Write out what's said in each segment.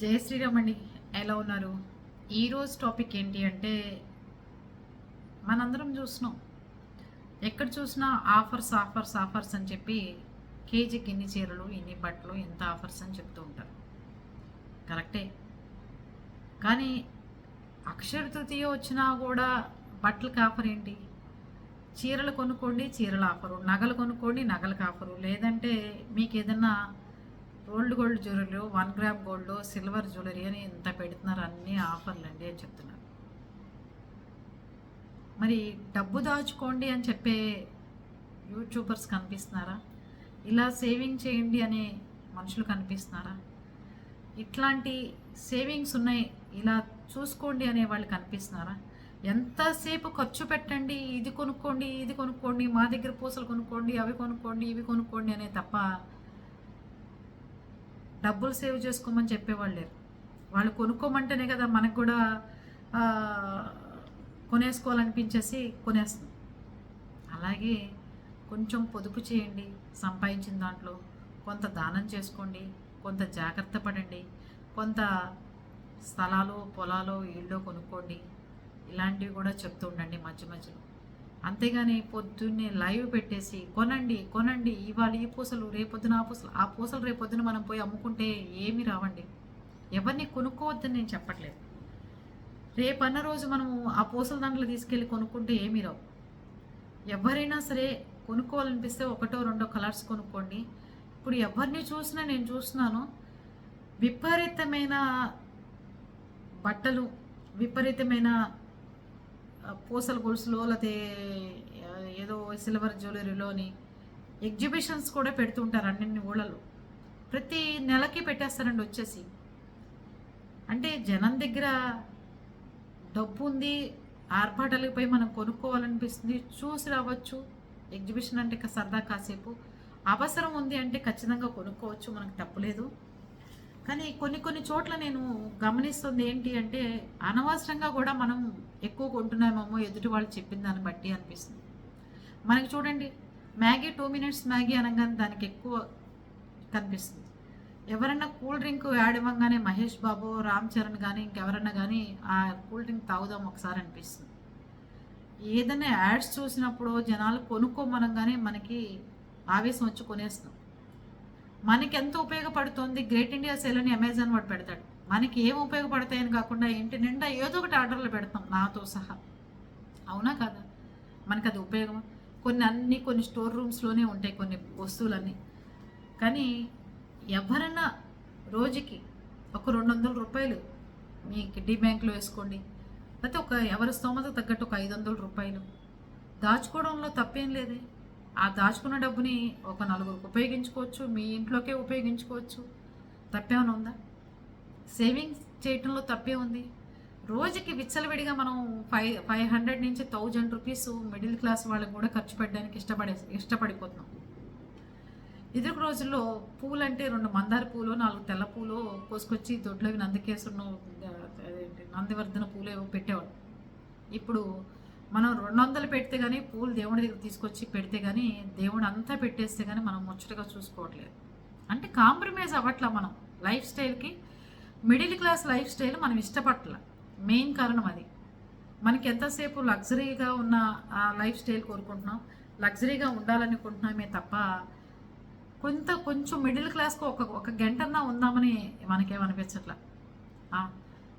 జయ శ్రీరామ్ అండి ఎలా ఉన్నారు? ఈరోజు టాపిక్ ఏంటి అంటే మనందరం చూసినాం ఎక్కడ చూసినా ఆఫర్స్ ఆఫర్స్ ఆఫర్స్ అని చెప్పి కేజీకి ఎన్ని చీరలు ఇన్ని బట్టలు ఎంత ఆఫర్స్ అని చెప్తూ ఉంటారు. కరెక్టే. కానీ అక్షర తృతీయ వచ్చినా కూడా బట్టలకి ఆఫర్ ఏంటి? చీరలు కొనుక్కోండి చీరల ఆఫరు. నగలు కొనుక్కోండి నగలకు ఆఫరు. లేదంటే మీకు ఏదన్నా gold gold jewellery one gram gold silver jewellery అని ఇంత పెడుతున్నారు అన్ని ఆఫర్లు అండి అని చెప్తున్నారు. మరి డబ్బు దాచుకోండి అని చెప్పే యూట్యూబర్స్ కనిపిస్తున్నారా? ఇలా సేవింగ్ చేయండి అనే మనుషులు కనిపిస్తున్నారా? ఇట్లాంటి సేవింగ్స్ ఉన్నాయి ఇలా చూసుకోండి అనే వాళ్ళు కనిపిస్తున్నారా? ఎంతసేపు ఖర్చు పెట్టండి ఇది కొనుక్కోండి ఇది కొనుక్కోండి మా దగ్గర పూసలు కొనుక్కోండి అవి కొనుక్కోండి ఇవి కొనుక్కోండి అనే తప్ప డబ్బులు సేవ్ చేసుకోమని చెప్పేవాళ్ళు లేరు. వాళ్ళు కొనుక్కోమంటేనే కదా మనకు కూడా కొనేసుకోవాలనిపించేసి కొనేస్తాం అలాగే కొంచెం పొదుపు చేయండి సంపాదించిన దాంట్లో కొంత దానం చేసుకోండి కొంత జాగ్రత్త పడండి కొంత స్థలాలు పొలాలు ఇళ్ళు కొనుక్కోండి ఇలాంటివి కూడా చెప్తూ ఉండండి మధ్య మధ్యలో. అంతేగాని పొద్దున్నే లైవ్ పెట్టేసి కొనండి కొనండి ఇవాళ ఈ పూసలు రేపొద్దున ఆ పూసలు ఆ పూసలు రేపొద్దున మనం పోయి అమ్ముకుంటే ఏమి రావండి. ఎవరిని కొనుక్కోవద్దని నేను చెప్పట్లేదు. రేపన్న రోజు మనము ఆ పూసల దాంట్లో తీసుకెళ్ళి కొనుక్కుంటే ఏమీ రావు. ఎవరైనా సరే కొనుక్కోవాలనిపిస్తే ఒకటో రెండో కలర్స్ కొనుక్కోండి. ఇప్పుడు ఎవరిని చూసినా నేను చూస్తున్నాను విపరీతమైన బట్టలు విపరీతమైన పూసల గొలుసులో లేకపోతే ఏదో సిల్వర్ జ్యువెలరీలోని ఎగ్జిబిషన్స్ కూడా పెడుతుంటారు అన్ని ఊళ్ళలో. ప్రతి నెలకి పెట్టేస్తారండి వచ్చేసి. అంటే జనం దగ్గర డబ్బు ఉంది ఆర్భాటాలకు పోయి మనం కొనుక్కోవాలనిపిస్తుంది చూసి రావచ్చు. ఎగ్జిబిషన్ అంటే ఇంకా సరదా కాసేపు. అవసరం ఉంది అంటే ఖచ్చితంగా కొనుక్కోవచ్చు మనకు తప్పులేదు. కానీ కొన్ని కొన్ని చోట్ల నేను గమనిస్తుంది ఏంటి అంటే అనవసరంగా కూడా మనం ఎక్కువ కొంటున్నామేమో ఎదుటి వాళ్ళు చెప్పిన దాన్ని బట్టి అనిపిస్తుంది. మనకి చూడండి మ్యాగీ టూ మినిట్స్ మ్యాగీ అనగానే దానికి ఎక్కువ కనిపిస్తుంది. ఎవరన్నా కూల్ డ్రింక్ యాడ్ ఇవ్వగానే మహేష్ బాబు రామ్ చరణ్ కానీ ఇంకెవరన్నా కానీ ఆ కూల్ డ్రింక్ తాగుదాం ఒకసారి అనిపిస్తుంది. ఏదైనా యాడ్స్ చూసినప్పుడు జనాలు కొనుక్కోమనగానే మనకి ఆవేశం వచ్చి కొనేస్తాం. మనకి ఎంత ఉపయోగపడుతుంది? గ్రేట్ ఇండియా సేల్ అని అమెజాన్ వాడు పెడతాడు. మనకి ఏం ఉపయోగపడతాయని కాకుండా ఇంటి నిండా ఏదో ఒకటి ఆర్డర్లు పెడతాం నాతో సహా. అవునా కదా? మనకి అది ఉపయోగం కొన్ని అన్ని కొన్ని స్టోర్ రూమ్స్లోనే ఉంటాయి కొన్ని వస్తువులన్నీ. కానీ ఎవరన్నా రోజుకి ఒక రెండు వందల రూపాయలు మీ కిడ్డీ బ్యాంక్లో వేసుకోండి. లేకపోతే ఒక ఎవరి స్తోమత తగ్గట్టు ఒక ఐదు వందల రూపాయలు. దాచుకోవడంలో తప్పేం లేదే. ఆ దాచుకున్న డబ్బుని ఒక నలుగురికి ఉపయోగించుకోవచ్చు మీ ఇంట్లోకే ఉపయోగించుకోవచ్చు. తప్పేమైనా ఉందా? సేవింగ్స్ చేయటంలో తప్పే ఉంది. రోజుకి విచ్చలవిడిగా మనం ఫైవ్ ఫైవ్ హండ్రెడ్ నుంచి థౌజండ్ రూపీస్ మిడిల్ క్లాస్ వాళ్ళకి కూడా ఖర్చు పెట్టడానికి ఇష్టపడే ఇష్టపడిపోతున్నాం. ఎదురు రోజుల్లో పూలు అంటే రెండు మందార పూలు నాలుగు తెల్ల పూలు కోసుకొచ్చి దొడ్లోవి నందికేశ్వరం నందివర్ధన పూలు ఏవో పెట్టేవాడు ఇప్పుడు మనం రెండు వందలు పెడితే కానీ పూలు దేవుడి దగ్గర తీసుకొచ్చి పెడితే కానీ దేవుడు అంతా పెట్టేస్తే కానీ మనం ముచ్చటగా చూసుకోవట్లేదు. అంటే కాంప్రమైజ్ అవ్వట్లా మనం లైఫ్ స్టైల్కి మిడిల్ క్లాస్ లైఫ్ స్టైల్ మనం ఇష్టపట్ల. మెయిన్ కారణం అది. మనకి ఎంతసేపు లగ్జరీగా ఉన్న ఆ లైఫ్ స్టైల్ కోరుకుంటున్నాం లగ్జరీగా ఉండాలనుకుంటున్నామే తప్ప కొంత కొంచెం మిడిల్ క్లాస్కి ఒక ఒక గంటన్నా ఉందామని మనకేమనిపించట్లా?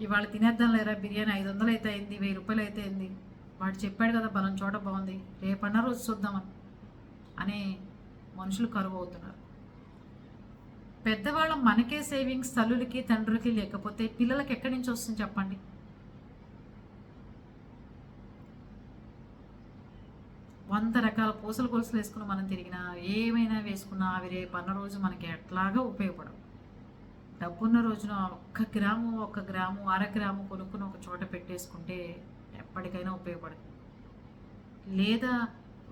ఇవాళ తినేద్దాం లేరా బిర్యానీ? ఐదు వందలు అయితే అయింది వెయ్యి రూపాయలు అయితే అయింది. వాడు చెప్పాడు కదా బలం చోట బాగుంది రేపన్న రోజు చూద్దామని అనే మనుషులు కరువు అవుతున్నారు. పెద్దవాళ్ళం మనకే సేవింగ్స్ తల్లులకి తండ్రులకి లేకపోతే పిల్లలకి ఎక్కడి నుంచి వస్తుంది చెప్పండి? వంద రకాల పూసలు గొలుసులు వేసుకుని మనం తిరిగినా ఏమైనా వేసుకున్నా అవి రేపు అన్న రోజు మనకి ఎట్లాగా ఉపయోగపడవు. డబ్బున్న రోజున ఒక్క గ్రాము ఒక గ్రాము అర గ్రాము కొనుక్కుని ఒక చోట పెట్టేసుకుంటే ఎప్పటికైనా ఉపయోగపడుతుంది లేదా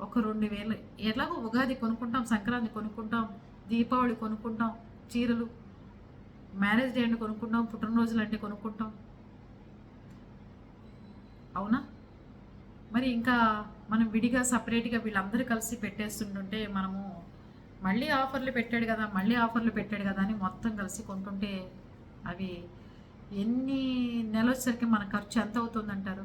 ఒక రెండు వేలు ఎలాగో ఉగాది కొనుక్కుంటాం సంక్రాంతి కొనుక్కుంటాం దీపావళి కొనుక్కుంటాం చీరలు మ్యారేజ్ డే అంటే కొనుక్కుంటాం పుట్టినరోజులు అంటే కొనుక్కుంటాం. అవునా? మరి ఇంకా మనం విడిగా సపరేట్గా వీళ్ళందరూ కలిసి పెట్టేస్తుంటుంటే మనము మళ్ళీ ఆఫర్లు పెట్టాడు కదా మళ్ళీ ఆఫర్లు పెట్టాడు కదా అని మొత్తం కలిసి కొంటుంటే అవి ఎన్ని నెల వచ్చేసరికి మన ఖర్చు ఎంత అవుతుందంటారు?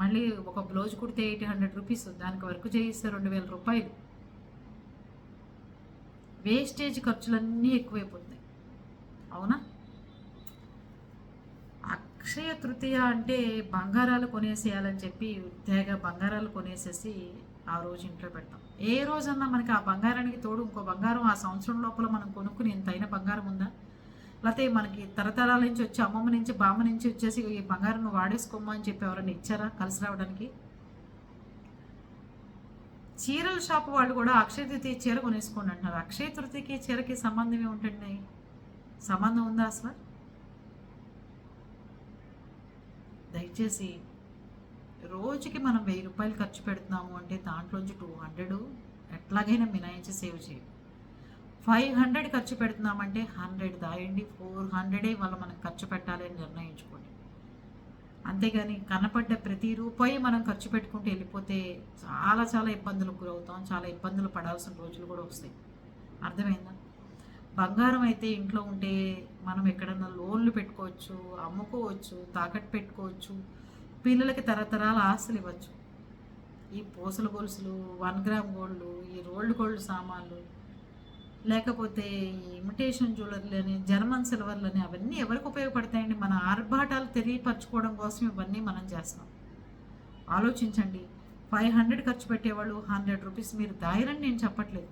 మళ్ళీ ఒక బ్లౌజ్ కుడితే ఎయిట్ హండ్రెడ్ రూపీస్ దానికి వర్క్ చేయిస్తే రెండు వేల రూపాయలు. వేస్టేజ్ ఖర్చులన్నీ ఎక్కువైపోతున్నాయి. అవునా? అక్షయ తృతీయ అంటే బంగారాలు కొనేసేయాలని చెప్పి తెగ బంగారాలు కొనేసేసి ఆ రోజు ఇంట్లో పెడతాం. ఏ రోజన్నా మనకి ఆ బంగారానికి తోడు ఇంకో బంగారం ఆ సంవత్సరం లోపల మనం కొనుక్కుని ఇంతైన బంగారం ఉందా? లేకపోతే మనకి తరతరాల నుంచి వచ్చి అమ్మమ్మ నుంచి బామ్మ నుంచి వచ్చేసి ఈ బంగారం నువ్వు వాడేసుకోమ్మా అని చెప్పి ఎవరైనా ఇచ్చారా కలిసి రావడానికి? చీరల షాప్ వాళ్ళు కూడా అక్షయ తృతీయ చీర కొనేసుకోండి అంటున్నారు. అక్షయ తృతీయకి చీరకి సంబంధం ఏముంటుంది? సంబంధం ఉందా అసలు? దయచేసి రోజుకి మనం వెయ్యి రూపాయలు ఖర్చు పెడుతున్నాము అంటే దాంట్లోంచి టూ హండ్రెడ్ ఎట్లాగైనా మినాయించి సేవ్ చేయండి ఫైవ్ హండ్రెడ్ ఖర్చు పెడుతున్నామంటే హండ్రెడ్ దాయండి. ఫోర్ హండ్రెడే వాళ్ళు మనం ఖర్చు పెట్టాలి అని నిర్ణయించుకోండి. అంతేగాని కనపడ్డ ప్రతి రూపాయి మనం ఖర్చు పెట్టుకుంటూ వెళ్ళిపోతే చాలా చాలా ఇబ్బందులకు గురవుతాం. చాలా ఇబ్బందులు పడాల్సిన రోజులు కూడా వస్తాయి. అర్థమైందా? బంగారం అయితే ఇంట్లో ఉంటే మనం ఎక్కడన్నా లోన్లు పెట్టుకోవచ్చు అమ్ముకోవచ్చు తాకట్టు పెట్టుకోవచ్చు. పిల్లలకి తరతరాల ఆస్తులు ఇవ్వచ్చు. ఈ పూసల గొలుసులు వన్ గ్రామ్ గోల్డ్ ఈ రోల్డ్ గోల్డ్ సామాన్లు లేకపోతే ఈ ఇమిటేషన్ జ్యువెలరీలని జర్మన్ సిల్వర్లని అవన్నీ ఎవరికి ఉపయోగపడతాయండి? మన ఆర్భాటాలు తెలియపరచుకోవడం కోసం ఇవన్నీ మనం చేస్తున్నాం. ఆలోచించండి. ఫైవ్ హండ్రెడ్ ఖర్చు పెట్టేవాళ్ళు హండ్రెడ్ రూపీస్. మీరు దాయరని నేను చెప్పట్లేదు.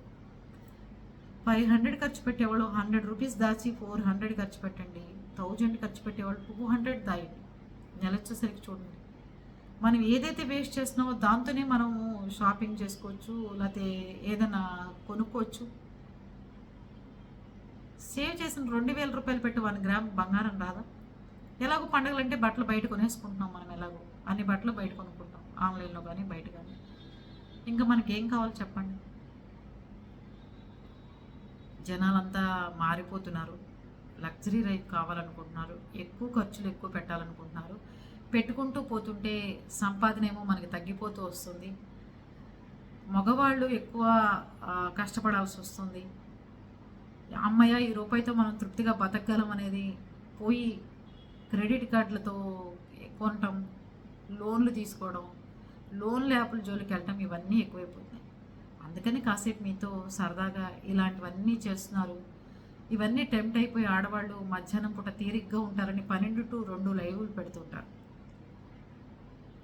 ఫైవ్ హండ్రెడ్ ఖర్చు పెట్టేవాళ్ళు హండ్రెడ్ రూపీస్ దాచి ఫోర్ హండ్రెడ్ ఖర్చు పెట్టండి. థౌజండ్ ఖర్చు పెట్టేవాళ్ళు టూ హండ్రెడ్ దాయండి. నెల వచ్చేసరికి చూడండి. మనం ఏదైతే వేస్ట్ చేస్తున్నామో దాంతోనే మనము షాపింగ్ చేసుకోవచ్చు లేకపోతే ఏదైనా కొనుక్కోవచ్చు. సేవ్ చేసిన రెండు వేల రూపాయలు పెట్టి వన్ గ్రామ్ బంగారం రాదా? ఎలాగో పండుగలు అంటే బట్టలు బయట కొనేసుకుంటున్నాం మనం ఎలాగో. అన్ని బట్టలు బయట కొనుక్కుంటాం. ఆన్లైన్లో కానీ బయట కానీ ఇంకా మనకి ఏం కావాలో చెప్పండి? జనాలంతా మారిపోతున్నారు. లగ్జరీ లైఫ్ కావాలనుకుంటున్నారు. ఎక్కువ ఖర్చులు ఎక్కువ పెట్టాలనుకుంటున్నారు. పెట్టుకుంటూ పోతుంటే సంపాదన ఏమో మనకి తగ్గిపోతూ వస్తుంది. మగవాళ్ళు ఎక్కువ కష్టపడాల్సి వస్తుంది. అమ్మయ్య ఈ రూపాయితో మనం తృప్తిగా బతకగలం అనేది పోయి క్రెడిట్ కార్డులతో కొనటం లోన్లు తీసుకోవడం లోన్ యాప్ల జోలికి వెళ్ళటం ఇవన్నీ ఎక్కువైపోతున్నాయి. అందుకని కాసేపు మీతో సరదాగా ఇలాంటివన్నీ చేస్తున్నారు. ఇవన్నీ టెంప్ట్ అయిపోయి ఆడవాళ్ళు మధ్యాహ్నం పూట తీరిగ్గా ఉంటారని పన్నెండు టు రెండు లైవ్లు పెడుతుంటారు.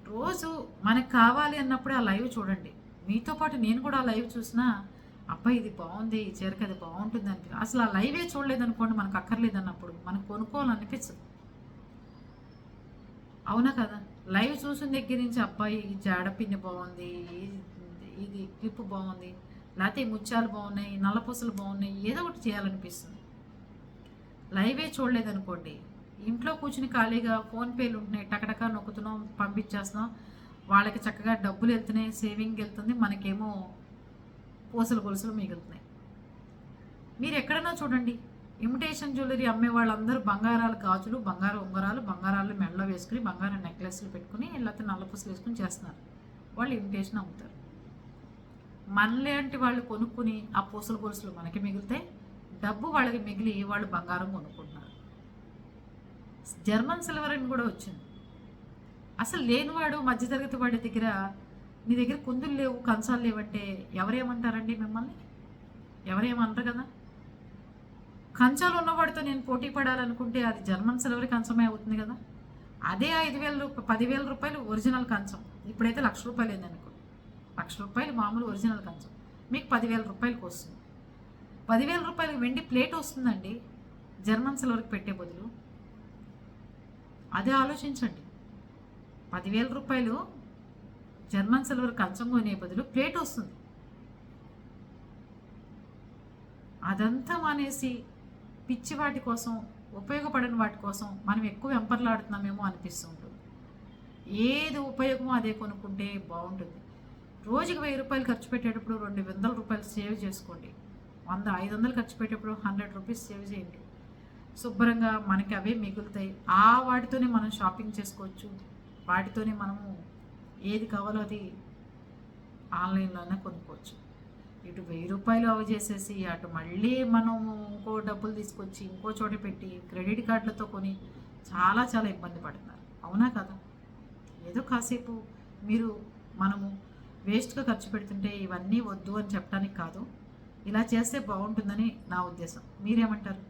రోజు మనకు కావాలి అన్నప్పుడు ఆ లైవ్ చూడండి. మీతో పాటు నేను కూడా ఆ లైవ్ చూసినా అబ్బాయి ఇది బాగుంది ఈ చీరకి అది బాగుంటుంది అనిపి అసలు ఆ లైవే చూడలేదు అనుకోండి మనకు అక్కర్లేదు అన్నప్పుడు మనకు కొనుక్కోవాలనిపించదు అవునా కదా? లైవ్ చూసిన దగ్గర నుంచి అబ్బాయి ఈ జాడపిన్ని బాగుంది ఇది క్లిప్ బాగుంది లేకపోతే ముత్యాలు బాగున్నాయి నల్లపూసలు బాగున్నాయి ఏదో ఒకటి చేయాలనిపిస్తుంది. లైవే చూడలేదనుకోండి ఇంట్లో కూర్చుని ఖాళీగా ఫోన్పేలు ఉంటున్నాయి టకటక నొక్కుతున్నాం పంపించేస్తున్నాం వాళ్ళకి చక్కగా డబ్బులు వెళ్తున్నాయి సేవింగ్ వెళ్తుంది మనకేమో పూసలు గొలుసులు మిగులుతున్నాయి. మీరు ఎక్కడైనా చూడండి ఇమిటేషన్ జ్యువెలరీ అమ్మే వాళ్ళందరూ బంగారాలు గాజులు బంగారు ఉంగరాలు బంగారాలు మెడలో వేసుకుని బంగారం నెక్లెస్లు పెట్టుకుని లేకపోతే నల్లపూసలు వేసుకుని చేస్తున్నారు. వాళ్ళు ఇమిటేషన్ అమ్ముతారు. మనలాంటి వాళ్ళు కొనుక్కుని ఆ పూసల గొలుసులు మనకి మిగులుతాయి. డబ్బు వాళ్ళకి మిగిలి వాళ్ళు బంగారం కొనుక్కుంటున్నారు. జర్మన్ సిల్వర్ అని కూడా వచ్చింది. అసలు లేనివాడు మధ్యతరగతి వాడి దగ్గర నీ దగ్గర కుందులు లేవు కంచాలు లేవంటే ఎవరేమంటారండి మిమ్మల్ని? ఎవరేమనరు కదా? కంచాలు ఉన్నవాడితో నేను పోటీ పడాలనుకుంటే అది జర్మన్ సిల్వర్ కంచమే అవుతుంది కదా? అదే ఐదు వేల రూపాయలు పదివేల రూపాయలు ఒరిజినల్ కంచం. ఇప్పుడైతే లక్ష రూపాయలు ఏందనుకో లక్ష రూపాయలు మామూలు ఒరిజినల్ కంచం. మీకు పదివేల రూపాయలకు వస్తుంది. పదివేల రూపాయలు వెండి ప్లేట్ వస్తుందండి జర్మన్ సిల్వర్కి పెట్టే బదులు. అదే ఆలోచించండి. పదివేల రూపాయలు జర్మన్ సిల్వర్ కంచం కొనే బదులు ప్లేట్ వస్తుంది. అదంతా మానేసి పిచ్చి వాటి కోసం ఉపయోగపడని వాటి కోసం మనం ఎక్కువ వెంపర్లాడుతున్నామేమో అనిపిస్తూ ఉంటుంది ఏది ఉపయోగమో అదే కొనుక్కుంటే బాగుంటుంది. రోజుకి వెయ్యి రూపాయలు ఖర్చు పెట్టేటప్పుడు రెండు వందల రూపాయలు సేవ్ చేసుకోండి. వంద ఐదు వందలు ఖర్చు పెట్టేటప్పుడు హండ్రెడ్ రూపీస్ సేవ్ చేయండి. శుభ్రంగా మనకి అవే మిగులుతాయి. ఆ వాటితోనే మనం షాపింగ్ చేసుకోవచ్చు. వాటితోనే మనము ఏది కావాలో అది ఆన్లైన్లోనే కొనుక్కోవచ్చు. ఇటు వెయ్యి రూపాయలు అవి చేసేసి అటు మళ్ళీ మనం ఇంకో డబ్బులు తీసుకొచ్చి ఇంకో చోట పెట్టి క్రెడిట్ కార్డులతో కొని చాలా చాలా ఇబ్బంది పడుతున్నారు. అవునా కదా? ఏదో కాసేపు మీరు మనము వేస్ట్గా ఖర్చు పెడుతుంటే ఇవన్నీ వద్దు అని చెప్పడానికి కాదు. ఇలా చేస్తే బాగుంటుందని నా ఉద్దేశం. మీరేమంటారు?